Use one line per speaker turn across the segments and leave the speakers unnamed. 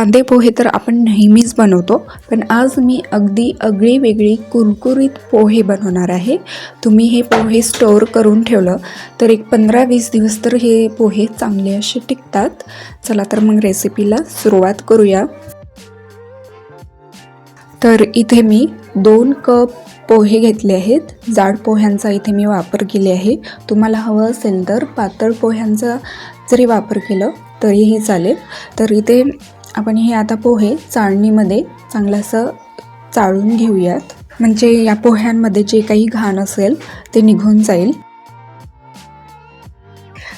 कांदे पोहे तर आपण नेहमीच बनवतो पण आज मी अगदी अगळी वेगळी कुरकुरीत पोहे बनवणार आहे. तुम्ही हे पोहे स्टोअर करून ठेवलं तर एक पंधरा वीस दिवस तर हे पोहे चांगले असे टिकतात. चला तर मग रेसिपीला सुरुवात करूया. तर इथे मी दोन कप पोहे घेतले आहेत. जाड पोह्यांचा इथे मी वापर केले आहे. तुम्हाला हवं असेल तर पातळ पोह्यांचा जरी वापर केलं तरीही चालेल. तर इथे आपण हे आता पोहे चाळणीमध्ये चांगलंसं चाळून घेऊयात. म्हणजे या पोह्यांमध्ये जे काही घाण असेल ते निघून जाईल.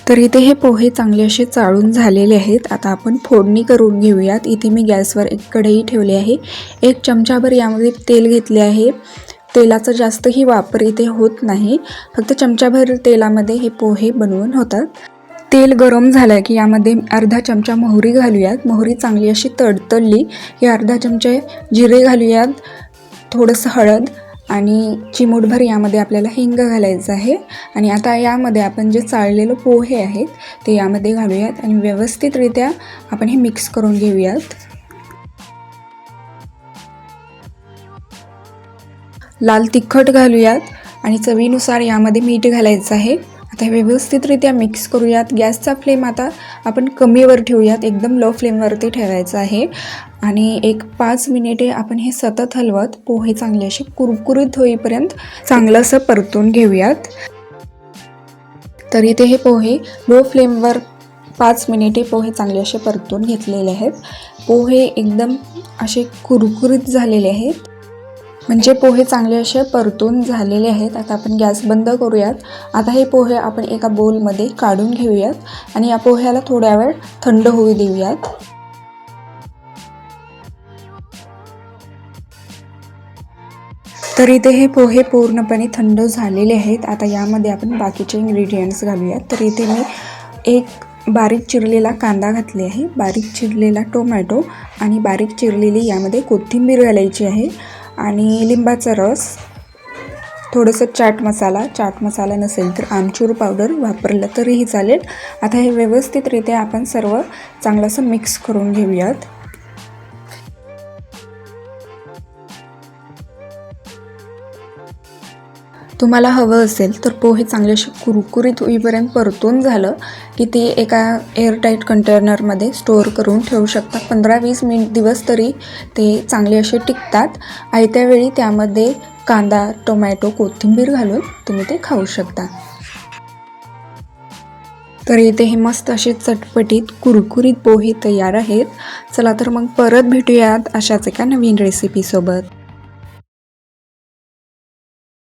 तर इथे हे पोहे चांगले असे चाळून झालेले आहेत. आता आपण फोडणी करून घेऊयात. इथे मी गॅसवर एक कढई ठेवली आहे. एक चमचाभर यामध्ये तेल घेतले आहे. तेलाचा जास्तही वापर इथे होत नाही. फक्त चमचाभर तेलामध्ये हे पोहे बनवून होतात. तेल गरम झालं की यामध्ये अर्धा चमचा मोहरी घालूयात. मोहरी चांगली अशी तडतडली की अर्धा चमचे जिरे घालूयात थोडंसं हळद आणि चिमूटभर यामध्ये आपल्याला हिंग घालायचं आहे. आणि आता यामध्ये आपण जे चाळलेलं पोहे आहेत ते यामध्ये घालूयात आणि व्यवस्थितरित्या आपण हे मिक्स करून घेऊयात. लाल तिखट घालूयात आणि चवीनुसार यामध्ये मीठ घालायचं आहे. आता हे व्यवस्थितरित्या मिक्स करूयात. गॅसचा फ्लेम आता आपण कमीवर ठेवूयात. एकदम लो फ्लेमवरती ठेवायचं आहे. आणि एक पाच मिनिटे आपण हे सतत हलवत पोहे चांगले असे कुरकुरीत होईपर्यंत चांगलं असं परतून घेऊयात. तर इथे हे पोहे लो फ्लेमवर पाच मिनिटे पोहे चांगले असे परतून घेतलेले आहेत. पोहे एकदम असे कुरकुरीत झालेले आहेत. म्हणजे पोहे चांगले असे परतून झालेले आहेत. आता आपण गॅस बंद करूयात. आता हे पोहे आपण एका बोलमध्ये काढून घेऊयात आणि या पोह्याला थोड्या वेळ थंड होऊ देऊयात. तर इथे हे पोहे पूर्णपणे थंड झालेले आहेत. आता यामध्ये आपण बाकीचे इन्ग्रेडियंट्स घालूयात. तर इथे मी एक बारीक चिरलेला कांदा घातले आहे. बारीक चिरलेला टोमॅटो आणि बारीक चिरलेली यामध्ये कोथिंबीर घालायची आहे. आणि लिंबाचा रस थोडंसं चाट मसाला. चाट मसाला नसेल तर आमचूर पावडर वापरलं तरीही चालेल. आता हे व्यवस्थितरित्या आपण सर्व चांगलंसं मिक्स करून घेऊयात. तुम्हाला हवं असेल तर पोहे चांगले असे कुरकुरीत होईपर्यंत परतून झालं की ते एका एअरटाईट कंटेनरमध्ये स्टोअर करून ठेवू शकता. पंधरा वीस मिनिट दिवस तरी ते चांगले असे टिकतात. आयत्या वेळी त्यामध्ये कांदा टोमॅटो कोथिंबीर घालून तुम्ही ते खाऊ शकता. तर इथे हे मस्त असे चटपटीत कुरकुरीत पोहे तयार आहेत. चला तर मग परत भेटूयात अशाच एका नवीन रेसिपीसोबत